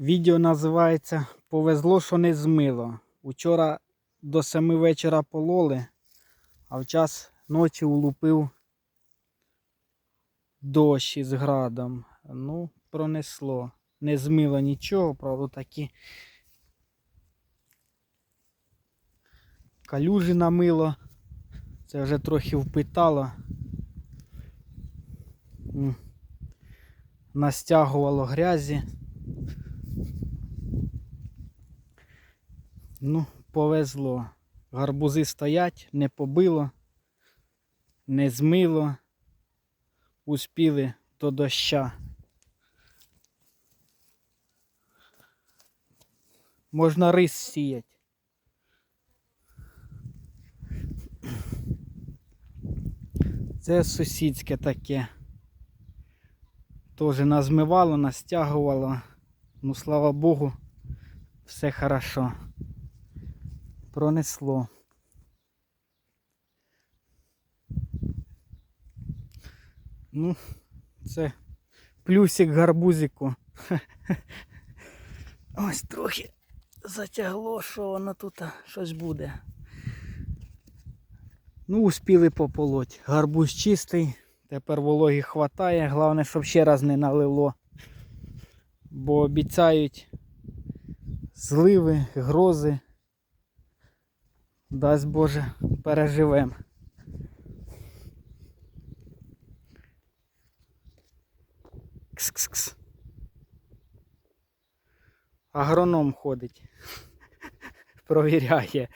Відео називається Повезло, що не змило. Учора до 7 вечора пололи, а в час ночі улупив дощ із градом. Ну, пронесло. Не змило нічого, правда, такі калюжі намило. Це вже трохи впитало. Настягувало грязі. Ну, повезло. Гарбузи стоять, не побило, не змило. Успіли до доща. Можна рис сіяти. Це сусідське таке. Тоже назмивало, настягувало. Ну, слава Богу, все хорошо. Пронесло. Ну, це плюсик гарбузику. Ось трохи затягло, що воно тут щось буде. Ну, успіли пополоть. Гарбуз чистий, тепер вологи хватає. Головне, щоб ще раз не налило. Бо обіцяють зливи, грози. Дасть Боже, переживем. Кс-кс-кс. Агроном ходить. Провіряє.